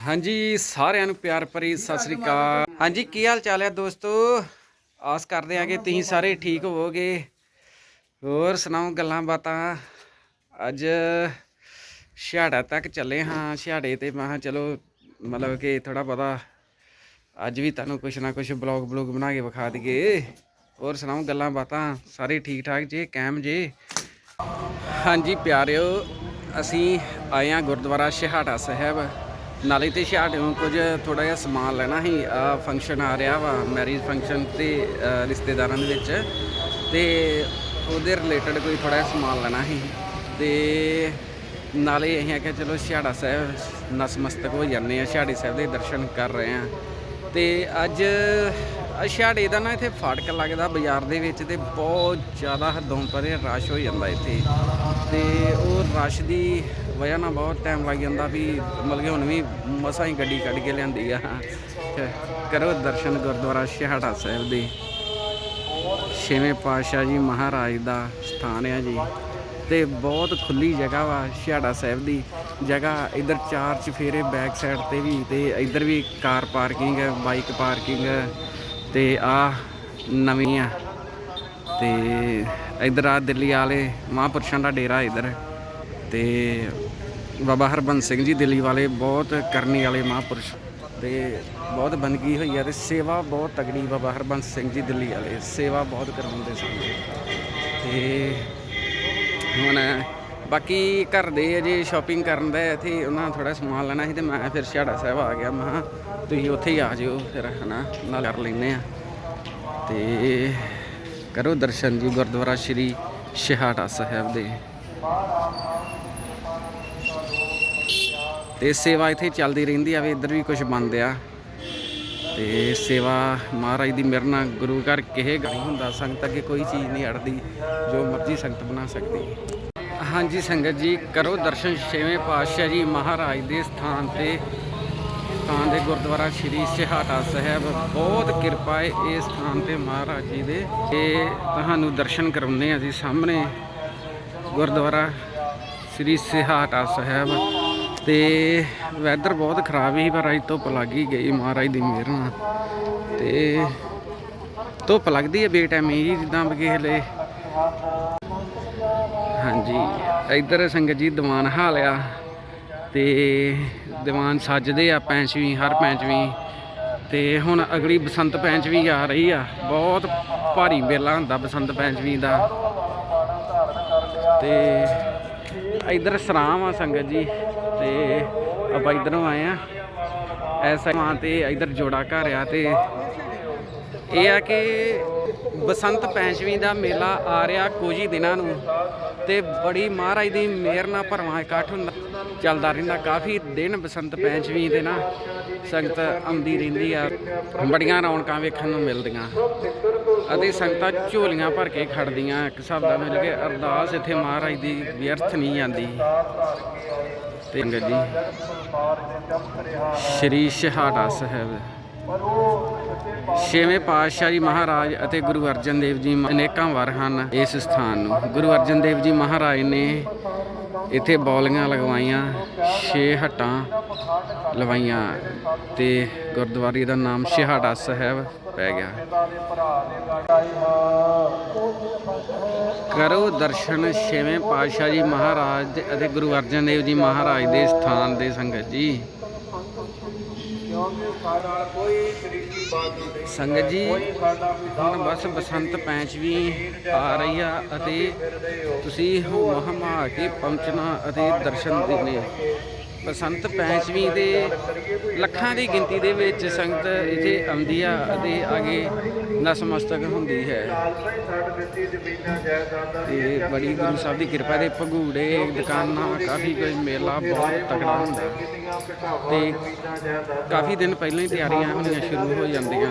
ਹਾਂਜੀ ਸਾਰਿਆਂ ਨੂੰ ਪਿਆਰ ਭਰੀ ਸਤਿ ਸ੍ਰੀ ਅਕਾਲ। ਹਾਂਜੀ ਕੀ ਹਾਲ ਚਾਲ ਹੈ ਦੋਸਤੋ? ਆਸ ਕਰਦੇ ਹਾਂ ਕਿ ਤੁਸੀਂ ਸਾਰੇ ਠੀਕ ਹੋਵੋਗੇ। ਹੋਰ ਸੁਣਾਓ ਗੱਲਾਂ ਬਾਤਾਂ? ਅੱਜ ਛਿਹਾੜਾ ਤੱਕ ਚੱਲੇ ਹਾਂ ਛਿਹਾੜੇ ਤੇ ਮੈਂ ਕਿਹਾ ਚਲੋ ਮਤਲਬ ਕਿ ਥੋੜਾ ਪਤਾ ਅੱਜ ਵੀ ਤੁਹਾਨੂੰ ਕੁਛ ਨਾ ਕੁਛ ਬਲੌਗ ਬਲੌਗ ਬਣਾ ਕੇ ਵਿਖਾ ਦਈਏ। ਹੋਰ ਸੁਣਾਓ ਗੱਲਾਂ ਬਾਤਾਂ? ਸਾਰੇ ਠੀਕ ਠਾਕ ਜੇ? ਕਾਇਮ ਜੇ? ਹਾਂਜੀ ਪਿਆਰਿਓ ਅਸੀਂ ਆਏ ਹਾਂ ਗੁਰਦੁਆਰਾ ਛਿਹਾੜਾ ਸਾਹਿਬ। ਨਾਲੇ ਤੇ ਛਿਹਾੜਿਓਂ ਕੁਝ ਥੋੜਾ ਜਿਹਾ ਸਮਾਨ ਲੈਣਾ ਸੀ। ਆ ਫੰਕਸ਼ਨ ਆ ਰਿਹਾ ਵਾ ਮੈਰਿਜ ਫੰਕਸ਼ਨ ਤੇ ਰਿਸ਼ਤੇਦਾਰਾਂ ਦੇ ਵਿੱਚ। ਤੇ ਉਹਦੇ ਰਿਲੇਟਡ ਕੋਈ ਥੋੜਾ ਜਿਹਾ ਸਮਾਨ ਲੈਣਾ ਸੀ। ਤੇ ਨਾਲੇ ਅਸੀਂ ਆਖਿਆ, ਚਲੋ ਛਿਹਾੜਾ ਸਾਹਿਬ ਨਸਮਸਤਕ ਹੋ ਜਾਂਦੇ ਆ ਛਿਹਾੜੇ ਸਾਹਿਬ ਦੇ ਦਰਸ਼ਨ ਕਰ ਰਹੇ ਆ। ਤੇ ਅੱਜ ਆਹ ਦਾ ਨਾ ਇੱਥੇ ਫਾਟਕ ਲੱਗਦਾ ਬਾਜ਼ਾਰ ਦੇ ਵਿੱਚ ਤੇ ਬਹੁਤ ਜ਼ਿਆਦਾ ਹੱਦੋਂ ਪਰੇ ਰਸ਼ ਹੋ ਜਾਂਦਾ ਇੱਥੇ। ਤੇ ਉਹ ਰਸ਼ ਦੀ ਵਜ੍ਹਾ ਨਾਲ ਬਹੁਤ ਟਾਈਮ ਲੱਗ ਜਾਂਦਾ ਵੀ ਮਤਲਬ ਕਿ ਹੁਣ ਵੀ ਮਸਾਂ ਹੀ ਗੱਡੀ ਕੱਢ ਕੇ ਲਿਆਂਦੀ ਆ। ਕਰੋ ਦਰਸ਼ਨ ਗੁਰਦੁਆਰਾ ਛਿਹਾੜਾ ਸਾਹਿਬ ਦੇ। ਛੇਵੇਂ ਪਾਤਸ਼ਾਹ ਜੀ ਮਹਾਰਾਜ ਦਾ ਸਥਾਨ ਆ ਜੀ। ਤੇ ਬਹੁਤ ਖੁੱਲੀ ਜਗ੍ਹਾ ਵਾ ਛਿਹਾੜਾ ਸਾਹਿਬ ਦੀ। ਜਗ੍ਹਾ ਇਧਰ ਚਾਰ ਚਫੇਰੇ ਬੈਕ ਸਾਈਡ ਤੇ ਵੀ ਤੇ ਇਧਰ ਵੀ ਕਾਰ ਪਾਰਕਿੰਗ ਹੈ ਬਾਈਕ ਪਾਰਕਿੰਗ ਤੇ ਆ ਨਵੀਂ ਆ। ਤੇ ਇਧਰ ਆ ਦਿੱਲੀ ਵਾਲੇ ਮਹਾਂਪੁਰਸ਼ਾਂ ਦਾ ਡੇਰਾ ਇਧਰ। ਤੇ ਬਾਬਾ ਹਰਬੰਸ ਸਿੰਘ ਜੀ ਦਿੱਲੀ ਵਾਲੇ ਬਹੁਤ ਕਰਨੀ ਵਾਲੇ ਮਹਾਂਪੁਰਸ਼ ਤੇ ਬਹੁਤ ਬੰਦਗੀ ਹੋਈ ਹੈ ਤੇ ਸੇਵਾ ਬਹੁਤ ਤਗੜੀ ਬਾਬਾ ਹਰਬੰਸ ਸਿੰਘ ਜੀ ਦਿੱਲੀ ਵਾਲੇ ਸੇਵਾ ਬਹੁਤ ਕਰਵਾਉਂਦੇ ਸਨ ਤੇ ਹੁਣ ਬਾਕੀ ਘਰ ਦੇ ਅਜੇ ਸ਼ਾਪਿੰਗ ਕਰਨ ਦਾ ਇੱਥੇ, ਉਹਨਾਂ ਥੋੜਾ ਸਮਾਨ ਲੈਣਾ ਸੀ ਤੇ ਮੈਂ ਫਿਰ ਛਾੜਾ ਸਾਹਿਬ ਆ ਗਿਆ, ਮੈਂ ਤੁਸੀਂ ਉੱਥੇ ਹੀ ਆ ਜਿਓ ਫਿਰ, ਹਨਾ, ਨਾਲ ਕਰ ਲੈਨੇ ਆ ਤੇ ਕਰੋ ਦਰਸ਼ਨ ਜੀ ਗੁਰਦੁਆਰਾ ਸ਼੍ਰੀ ਛਿਹਾਟਾ ਸਾਹਿਬ ਦੇ। ਤੇ ਸੇਵਾ ਇੱਥੇ ਚੱਲਦੀ ਰਹਿੰਦੀ ਆ, ਵੀ ਇੱਧਰ ਵੀ ਕੁਝ ਬੰਦ ਆ। ਤੇ ਸੇਵਾ ਮਹਾਰਾਜ ਦੀ ਮਿਹਰ ਗੁਰੂ ਘਰ ਕਿਹੇ ਗਣੀ ਹੁੰਦਾ, ਸੰਗਤ ਅੱਗੇ ਕੋਈ ਚੀਜ਼ ਨਹੀਂ ਅੜਦੀ ਜੋ ਮਰਜ਼ੀ ਸੰਗਤ ਬਣਾ ਸਕਦੀ। ਹਾਂਜੀ ਸੰਗਤ ਜੀ, ਕਰੋ ਦਰਸ਼ਨ ਛੇਵੇਂ ਪਾਤਸ਼ਾਹ ਜੀ ਮਹਾਰਾਜ ਦੇ ਸਥਾਨ ਤੇ। ਸਥਾਨ ਦੇ ਗੁਰਦੁਆਰਾ ਸ਼੍ਰੀ ਸਿਹਾਟਾ ਸਾਹਿਬ, ਬਹੁਤ ਕਿਰਪਾ ਹੈ ਇਸ ਸਥਾਨ ਤੇ ਮਹਾਰਾਜ ਜੀ ਦੇ। ਤੇ ਤੁਹਾਨੂੰ ਦਰਸ਼ਨ ਕਰਾਉਂਦੇ ਆ ਜੀ ਸਾਹਮਣੇ। ਗੁਰਦੁਆਰਾ ਸ੍ਰੀ ਸਿਹਾਟਾ ਸਾਹਿਬ। ਤੇ ਵੈਦਰ ਬਹੁਤ ਖਰਾਬ ਸੀ, ਪਰ ਅੱਜ ਧੁੱਪ ਲੱਗ ਹੀ ਗਈ ਮਹਾਰਾਜ ਦੀ ਮਿਹਰ ਨਾਲ। ਤੇ ਧੁੱਪ ਲੱਗਦੀ ਹੈ ਬੇਟਾਈਮੀ ਜੀ, ਜਿੱਦਾਂ ਬਗੇਲੇ ਹਾਂਜੀ, ਇੱਧਰ ਸੰਗਤ ਜੀ ਦੀਵਾਨ ਹਾਲਿਆ ਤੇ ਦੀਵਾਨ ਸੱਜਦੇ ਆ ਪੈਂਚਵੀਂ, ਹਰ ਪੈਂਚਵੀਂ। ਤੇ ਹੁਣ ਅਗਲੀ ਬਸੰਤ ਪੈਂਚਵੀਂ ਆ ਰਹੀ ਆ, ਬਹੁਤ ਭਾਰੀ ਮੇਲਾ ਹੁੰਦਾ ਬਸੰਤ ਪੈਂਚਵੀਂ ਦਾ। ਤੇ ਇੱਧਰ ਸਰਾਮ ਆ ਸੰਗਤ ਜੀ। ਤੇ ਆਪਾਂ ਇੱਧਰੋਂ ਆਏ ਆ। ਐਸਾ ਮਾਂ ਤੇ ਇੱਧਰ ਜੋੜਾ ਘਰ ਆ ਤੇ ਇਹ ਆ ਕਿ ਬਸੰਤ ਪੰਚਮੀ ਦਾ ਮੇਲਾ ਆ ਰਿਹਾ ਕੁਝ ਹੀ ਦਿਨਾਂ ਨੂੰ ਤੇ ਬੜੀ ਮਹਾਰਾਜ ਦੀ ਮਿਹਰ ਨਾਲ ਭਰਵਾਂ ਇਕੱਠ ਹੁੰਦਾ। ਚੱਲਦਾ ਰਹਿੰਦਾ। ਕਾਫੀ ਦਿਨ ਬਸੰਤ ਪੰਚਮੀ ਦੇ ਨਾ ਸੰਗਤ ਆਉਂਦੀ ਰਹਿੰਦੀ ਆ। ਬੜੀਆਂ ਰੌਣਕਾਂ ਵੇਖਣ ਨੂੰ ਮਿਲਦੀਆਂ। ਅਤੇ ਸੰਗਤਾਂ ਝੋਲੀਆਂ ਭਰ ਕੇ ਖੜਦੀਆਂ। ਇੱਕ ਹਿਸਾਬ ਦਾ ਮਿਲ ਕੇ ਅਰਦਾਸ ਇੱਥੇ ਮਹਾਰਾਜ ਦੀ ਵਿਅਰਥ ਨਹੀਂ ਜਾਂਦੀ ਤੇ ਸੰਗਤ ਜੀ, ਸ਼੍ਰੀ ਸ਼ਹਾਦਾ ਸਾਹਿਬ। ਛੇਵੇਂ ਪਾਤਸ਼ਾਹ ਜੀ ਮਹਾਰਾਜ ਅਤੇ ਗੁਰੂ ਅਰਜਨ ਦੇਵ ਜੀ ਅਨੇਕਾਂ ਵਾਰ ਹਨ ਇਸ ਸਥਾਨ ਨੂੰ। ਗੁਰੂ ਅਰਜਨ ਦੇਵ ਜੀ ਮਹਾਰਾਜ ਨੇ ਇੱਥੇ ਬੌਲੀਆਂ ਲਗਵਾਈਆਂ, ਛੇ ਹੱਟਾਂ ਲਵਾਈਆਂ ਤੇ ਗੁਰਦੁਆਰੇ ਦਾ ਨਾਮ ਛਿਹਾੜਾ ਸਾਹਿਬ ਪੈ ਗਿਆ। ਕਰੋ ਦਰਸ਼ਨ ਛੇਵੇਂ ਪਾਤਸ਼ਾਹ ਜੀ ਮਹਾਰਾਜ ਅਤੇ ਗੁਰੂ ਅਰਜਨ ਦੇਵ ਜੀ ਮਹਾਰਾਜ ਦੇ ਸਥਾਨ ਦੇ ਸੰਗਤ ਜੀ। ਸੰਗਤ ਜੀ ਹੁਣ ਬਸ ਬਸੰਤ ਪੰਚਵੀਂ ਆ ਰਹੀ ਆ ਅਤੇ ਤੁਸੀਂ ਹੋ। ਮਹਮਾ ਕੇ ਪਹੁੰਚਣਾ ਅਤੇ ਦਰਸ਼ਨ ਦੇਣੇ ਬਸੰਤ ਪੰਚਵੀਂ ਦੇ ਲੱਖਾਂ ਦੀ ਗਿਣਤੀ ਦੇ ਵਿੱਚ ਸੰਗਤ ਇੱਥੇ ਆਉਂਦੀ ਆ ਅਤੇ ਅੱਗੇ ਨਸਮਸਤਕ ਹੁੰਦੀ ਹੈ। ਤੇ ਬੜੀ ਗੁਰੂ ਸਾਹਿਬ ਦੀ ਕਿਰਪਾ ਦੇ ਭਗੂੜੇ, ਦੁਕਾਨਾਂ, ਕਾਫੀ ਕੁਝ ਮੇਲਾ ਬਹੁਤ ਤਕੜਾ ਹੁੰਦਾ। ਤੇ ਕਾਫੀ ਦਿਨ ਪਹਿਲਾਂ ਹੀ ਤਿਆਰੀਆਂ ਹੋਣੀਆਂ ਸ਼ੁਰੂ ਹੋ ਜਾਂਦੀਆਂ।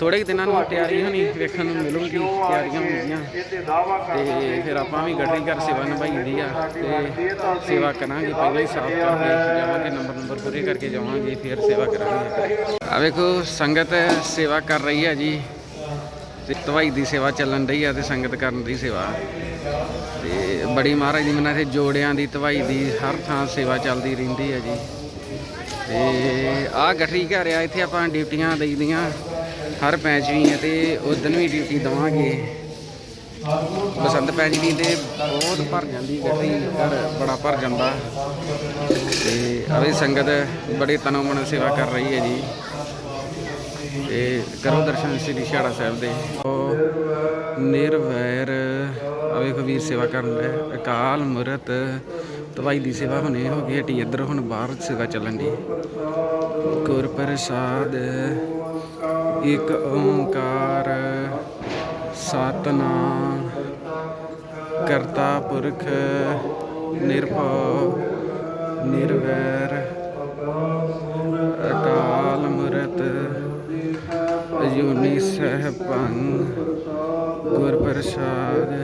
ਥੋੜੇ ਦਿਨਾਂ ਨੂੰ ਤਿਆਰੀ ਹੋਣੀ, ਵੇਖਣ ਨੂੰ ਮਿਲੂਗੀ, ਤਿਆਰੀਆਂ ਹੁੰਦੀਆਂ ਤੇ ਫਿਰ ਆਪਾਂ ਵੀ ਗੱਡੀ ਘਰ ਸੇਵਾ ਨਿਭਾਈਦੀ ਆ, ਤੇ ਸੇਵਾ ਕਰਾਂਗੇ, ਪਹਿਲਾਂ ਸਾਫ਼ ਕਰਕੇ ਜਾਵਾਂਗੇ ਨੰਬਰ ਨੰਬਰ ਪੂਰੇ ਕਰਕੇ ਜਾਵਾਂਗੇ, ਫਿਰ ਸੇਵਾ ਕਰਾਂਗੇ। ਆ ਵੇਖੋ, ਸੰਗਤ ਸੇਵਾ ਕਰ ਰਹੀ ਹੈ ਜੀ। ਤੇ ਦਵਾਈ ਦੀ ਸੇਵਾ ਚੱਲਣ ਰਹੀ ਆ ਤੇ ਸੰਗਤ ਕਰਨ ਦੀ ਸੇਵਾ। ਤੇ ਬੜੀ ਮਹਾਰਾਜ ਦੀ ਮਨਾਂ ਤੇ ਜੋੜਿਆਂ ਦੀ, ਦਵਾਈ ਦੀ, ਹਰ ਥਾਂ ਸੇਵਾ ਚੱਲਦੀ ਰਹਿੰਦੀ ਹੈ ਜੀ। ਤੇ ਆ ਗਠਰੀ ਘਰ ਆ, ਇੱਥੇ ਆਪਾਂ ਡਿਊਟੀਆਂ ਦੇਈਦੀਆਂ, ਹਰ ਪੈਂਚ ਵੀ ਪੰਚਵੀਂ ਤੇ ਦਿਨ ਵੀ ਡਿਊਟੀ ਦਵਾਂਗੇ। ਬਸੰਤ ਪੰਚਮੀ ਤੇ ਬਹੁਤ ਭਰ ਜਾਂਦੀ ਗੱਡੀ ਘਰ ਬੜਾ ਭਰ ਜਾਂਦਾ। ਤੇ ਅਵੇ ਸੰਗਤ ਬੜੇ ਤਨੋਂ ਮਨ ਸੇਵਾ ਕਰ ਰਹੀ ਹੈ ਜੀ। ਤੇ ਕਰੋ ਦਰਸ਼ਨ ਸ੍ਰੀ ਛਾੜਾ ਸਾਹਿਬ ਦੇ। ਉਹ ਨਿਰਵੈਰ ਅਵੇ ਕਬੀਰ ਸੇਵਾ ਕਰਨ ਦੇ ਅਕਾਲ ਮੂਰਤ ਦਵਾਈ ਦੀ ਸੇਵਾ ਹੁਣੇ ਹੋ ਗਈ, ਹਟੀ ਇੱਧਰ, ਹੁਣ ਬਾਹਰ ਸੇਵਾ ਚੱਲਣ ਦੀ। ਗੁਰ ਪ੍ਰਸਾਦ, ਇੱਕ ਓੰਕਾਰ। ਸਤਨਾਮ। ਕਰਤਾ ਪੁਰਖ ਨਿਰਭਉ, ਨਿਰਵੈਰ, ਅਕਾਲ ਮੂਰਤ ਅਜੂਨੀ ਸਹਿਬੰ ਗੁਰ ਪ੍ਰਸਾਦ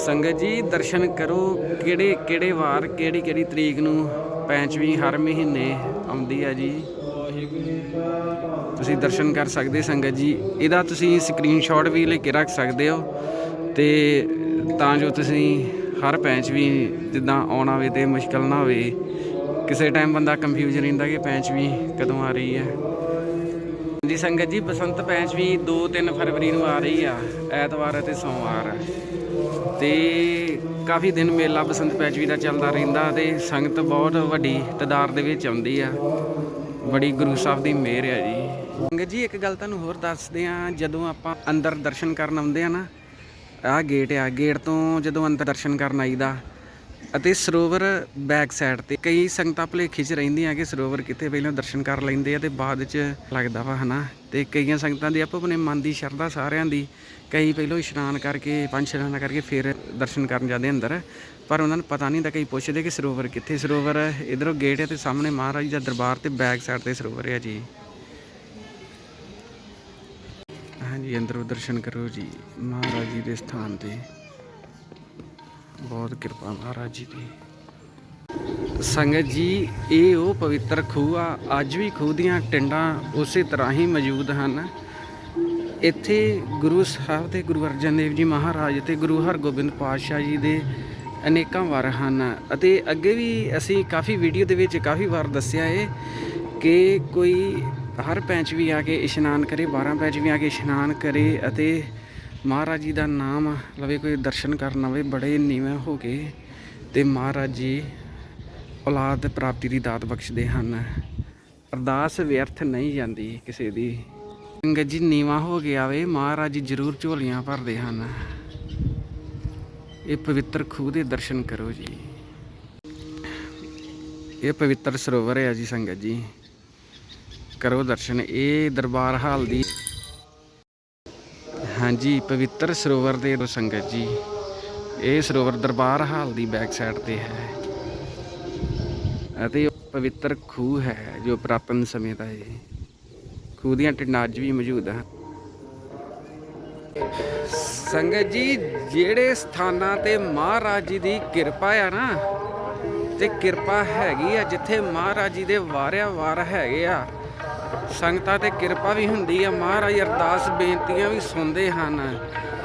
ਸੰਗਤ ਜੀ, ਦਰਸ਼ਨ ਕਰੋ ਕਿਹੜੇ ਕਿਹੜੇ ਵਾਰ, ਕਿਹੜੀ ਕਿਹੜੀ ਤਰੀਕ ਨੂੰ? ਪੈਂਚਵੀਂ ਹਰ ਮਹੀਨੇ ਆਉਂਦੀ ਆ ਜੀ। ਤੁਸੀਂ ਦਰਸ਼ਨ ਕਰ ਸਕਦੇ ਸੰਗਤ ਜੀ। ਇਹਦਾ ਤੁਸੀਂ ਸਕਰੀਨਸ਼ਾਟ ਵੀ ਲੈ ਕੇ ਰੱਖ ਸਕਦੇ ਹੋ ਤੇ ਤਾਂ ਜੋ ਤੁਸੀਂ ਹਰ ਪੈਂਚ ਵੀ ਜਿੱਦਾਂ ਆਉਣਾ ਹੋਵੇ ਤੇ ਮੁਸ਼ਕਲ ਨਾ ਹੋਵੇ। ਕਿਸੇ ਟਾਈਮ ਬੰਦਾ ਕੰਫਿਊਜ਼ ਰਹਿੰਦਾ ਕਿ ਪੈਂਚ ਵੀ ਕਦੋਂ ਆ ਰਹੀ ਹੈ। ਜੀ ਸੰਗਤ ਜੀ, ਬਸੰਤ ਪੈਂਚ ਵੀ 2-3 ਫਰਵਰੀ ਨੂੰ ਆ ਰਹੀ ਆ, ਐਤਵਾਰ ਅਤੇ ਸੋਮਵਾਰ। ਤੇ ਕਾਫੀ ਦਿਨ ਮੇਲਾ ਬਸੰਤ ਪੈਂਚ ਵੀ ਦਾ ਚੱਲਦਾ ਰਹਿੰਦਾ ਤੇ ਸੰਗਤ ਬਹੁਤ ਵੱਡੀ ਤਦਾਰ ਦੇ ਵਿੱਚ ਆਉਂਦੀ ਆ। ਬੜੀ ਗੁਰੂ ਸਾਹਿਬ ਦੀ ਮਿਹਰ ਆ ਜੀ। ਸੰਗਤ ਜੀ, ਇੱਕ ਗੱਲ ਤੁਹਾਨੂੰ ਹੋਰ ਦੱਸਦੇ ਆ ਜਦੋਂ ਆਪਾਂ ਅੰਦਰ ਦਰਸ਼ਨ ਕਰਨ ਆਉਂਦੇ ਆ ਨਾ, ਆਹ ਗੇਟ ਆ ਗੇਟ ਤੋਂ ਜਦੋਂ ਅੰਦਰ ਦਰਸ਼ਨ ਕਰਨ ਆਈਦਾ ਅਤੇ ਸਰੋਵਰ ਬੈਕ ਸਾਈਡ ਤੇ ਕਈ ਸੰਗਤਾਂ ਭੁਲੇਖੇ 'ਚ ਰਹਿੰਦੀਆਂ ਕਿ ਸਰੋਵਰ ਕਿੱਥੇ ਪਹਿਲਾਂ ਦਰਸ਼ਨ ਕਰ ਲੈਂਦੇ ਆ ਤੇ ਬਾਅਦ 'ਚ ਲੱਗਦਾ ਵਾ, ਹਨਾ? ਤੇ ਕਈਆਂ ਸੰਗਤਾਂ ਦੀ ਆਪੋ ਆਪਣੇ ਮਨ ਦੀ ਸ਼ਰਧਾ ਸਾਰਿਆਂ ਦੀ, ਕਈ ਪਹਿਲਾਂ ਇਸ਼ਨਾਨ ਕਰਕੇ, ਪੰਜ ਇਸ਼ਨਾਨ ਕਰਕੇ ਫਿਰ ਦਰਸ਼ਨ ਕਰਨ ਜਾਂਦੇ ਅੰਦਰ, ਪਰ ਉਹਨਾਂ ਨੂੰ ਪਤਾ ਨਹੀਂ ਹੁੰਦਾ, ਕਈ ਪੁੱਛਦੇ ਕਿ ਸਰੋਵਰ ਕਿੱਥੇ? ਸਰੋਵਰ ਇਧਰੋਂ ਗੇਟ ਹੈ ਤੇ ਸਾਹਮਣੇ ਮਹਾਰਾਜ ਦਾ ਦਰਬਾਰ ਤੇ ਬੈਕ ਸਾਈਡ ਤੇ ਸਰੋਵਰ ਹੈ ਜੀ। ਹਾਂਜੀ ਅੰਦਰੋਂ ਦਰਸ਼ਨ ਕਰੋ ਜੀ, ਮਹਾਰਾਜ ਜੀ ਦੇ ਸਥਾਨ ਤੇ। ਬਹੁਤ ਕਿਰਪਾ ਮਹਾਰਾਜ ਜੀ ਦੀ। ਸੰਗਤ ਜੀ, ਇਹ ਉਹ ਪਵਿੱਤਰ ਖੂਹ ਆ, ਅੱਜ ਵੀ ਖੂਹ ਦੀਆਂ ਟਿੰਡਾਂ ਉਸੇ ਤਰ੍ਹਾਂ ਹੀ ਮੌਜੂਦ ਹਨ। ਇੱਥੇ ਗੁਰੂ ਸਾਹਿਬ ਤੇ ਗੁਰੂ ਅਰਜਨ ਦੇਵ ਜੀ ਮਹਾਰਾਜ ਤੇ ਗੁਰੂ ਹਰਗੋਬਿੰਦ ਪਾਤਸ਼ਾਹ ਜੀ ਦੇ ਅਨੇਕਾਂ ਵਾਰ ਹਨ। ਅਤੇ ਅੱਗੇ ਵੀ ਅਸੀਂ ਕਾਫੀ ਵੀਡੀਓ ਦੇ ਵਿੱਚ ਕਾਫੀ ਵਾਰ ਦੱਸਿਆ ਹੈ ਕਿ ਕੋਈ ਹਰ ਪੈਂਚ ਵੀ ਆ ਕੇ ਇਸ਼ਨਾਨ ਕਰੇ 12 ਪੈਂਚ ਵੀ ਆ ਕੇ ਇਸ਼ਨਾਨ ਕਰੇ ਅਤੇ ਮਹਾਰਾਜ ਜੀ ਦਾ ਨਾਮ ਲਵੇ, ਕੋਈ ਦਰਸ਼ਨ ਕਰਨ ਆਵੇ, ਬੜੇ ਨੀਵੇਂ ਹੋ ਕੇ ਤੇ ਮਹਾਰਾਜ ਜੀ ਔਲਾਦ ਪ੍ਰਾਪਤੀ ਦੀ ਦਾਤ ਬਖਸ਼ਦੇ ਹਨ। ਅਰਦਾਸ ਵਿਅਰਥ ਨਹੀਂ ਜਾਂਦੀ ਕਿਸੇ ਦੀ। ਸੰਗਤ ਜੀ ਨੀਵਾ ਹੋ ਕੇ ਆਵੇ, ਮਹਾਰਾਜ ਜੀ ਜ਼ਰੂਰ ਝੋਲੀਆਂ ਭਰਦੇ ਹਨ। ਇਹ ਪਵਿੱਤਰ ਖੂਹ ਦੇ ਦਰਸ਼ਨ ਕਰੋ ਜੀ। ਇਹ ਪਵਿੱਤਰ ਸਰੋਵਰ ਹੈ ਜੀ ਸੰਗਤ ਜੀ। ਕਰੋ ਦਰਸ਼ਨ, ਇਹ ਦਰਬਾਰ ਹਾਲ ਦੀ ਹਾਂਜੀ, ਪਵਿੱਤਰ ਸਰੋਵਰ ਦੇ ਸੰਗਤ ਜੀ। ਇਹ ਸਰੋਵਰ ਦਰਬਾਰ ਹਾਲ ਦੀ ਬੈਕ ਸਾਈਡ ਤੇ ਹੈ। ਅਤੇ ਪਵਿੱਤਰ ਖੂਹ ਹੈ ਜੋ ਪ੍ਰਾਪਨ ਸਮੇਂ ਦਾ ਹੈ ਖੂਹ ਦੀਆਂ ਟਿੰਡਾਂ ਅੱਜ ਵੀ ਮੌਜੂਦ ਹਨ। ਸੰਗਤ ਜੀ, ਜਿਹੜੇ ਸਥਾਨਾਂ ਤੇ ਮਹਾਰਾਜ ਜੀ ਦੀ ਕਿਰਪਾ ਆ ਨਾ, ਤੇ ਕਿਰਪਾ ਹੈਗੀ ਆ ਜਿੱਥੇ ਮਹਾਰਾਜ ਜੀ ਦੇ ਵਾਰਿਆ ਵਾਰ ਹੈਗੇ ਆ ਸੰਗਤਾਂ ਤੇ ਕਿਰਪਾ ਵੀ ਹੁੰਦੀ ਆ, ਮਹਾਰਾਜ ਅਰਦਾਸ ਬੇਨਤੀਆਂ ਵੀ ਸੁਣਦੇ ਹਨ।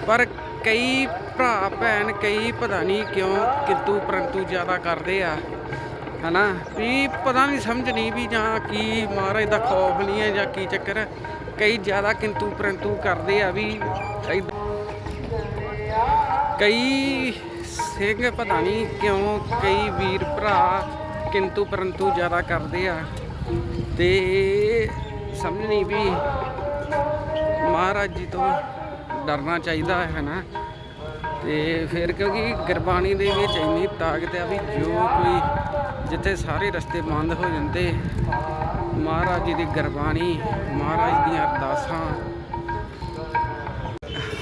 ਪਰ ਕਈ ਭਰਾ, ਭੈਣ, ਕਈ ਪਤਾ ਨਹੀਂ ਕਿਉਂ ਕਿੰਤੂ ਪਰੰਤੂ ਜ਼ਿਆਦਾ ਕਰਦੇ ਆ, ਹਨਾ? ਵੀ ਪਤਾ ਨਹੀਂ ਸਮਝ ਨਹੀਂ ਵੀ ਜਾਂ ਕੀ ਮਹਾਰਾਜ ਦਾ ਖੌਫ ਨਹੀਂ ਹੈ ਜਾਂ ਕੀ ਚੱਕਰ ਹੈ ਕਈ ਜ਼ਿਆਦਾ ਕਿੰਤੂ ਪਰੰਤੂ ਕਰਦੇ ਆ ਵੀ ਕਈ ਸਿੰਘ ਪਤਾ ਨਹੀਂ ਕਿਉਂ ਕਈ ਵੀਰ ਭਰਾ ਕਿੰਤੂ ਪਰੰਤੂ ਜ਼ਿਆਦਾ ਕਰਦੇ ਆ। ਤੇ ਸਮਝ ਨਹੀਂ ਵੀ ਮਹਾਰਾਜ ਜੀ ਤੋਂ ਡਰਨਾ ਚਾਹੀਦਾ ਹੈ ਨਾ। ਤੇ ਫਿਰ ਕਿਉਂਕਿ ਗੁਰਬਾਣੀ ਦੇ ਵਿੱਚ ਇੰਨੀ ਤਾਕਤ ਆ ਵੀ ਜੋ ਕੋਈ ਜਿੱਥੇ ਸਾਰੇ ਰਸਤੇ ਬੰਦ ਹੋ ਜਾਂਦੇ, ਮਹਾਰਾਜ ਜੀ ਦੀ ਗੁਰਬਾਣੀ, ਮਹਾਰਾਜ ਦੀਆਂ ਅਰਦਾਸਾਂ।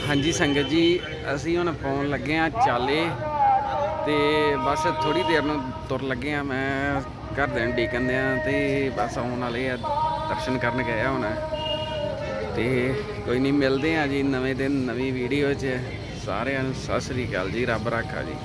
ਹਾਂਜੀ ਸੰਗਤ ਜੀ, ਅਸੀਂ ਹੁਣ ਪਾਉਣ ਲੱਗੇ ਆ ਚਾਲੇ ਤੇ ਬਸ ਥੋੜੀ ਦੇਰ ਨੂੰ ਤੁਰ ਲੱਗੇ ਆ। ਮੈਂ ਘਰ ਦੇ ਡੀਕਨ ਦੇ ਆ ਤੇ ਬਸ ਆਉਣ ਵਾਲੇ ਆ, ਦਰਸ਼ਨ ਕਰਨ ਗਏ ਆ ਹੁਣ। ਤੇ ਕੋਈ ਨਹੀਂ, ਮਿਲਦੇ ਆ ਜੀ ਨਵੇਂ ਦਿਨ, ਨਵੀਂ ਵੀਡੀਓ 'ਚ। ਸਾਰਿਆਂ ਨੂੰ ਸਤਿ ਸ੍ਰੀ ਅਕਾਲ ਜੀ, ਰੱਬ ਰਾਖਾ ਜੀ।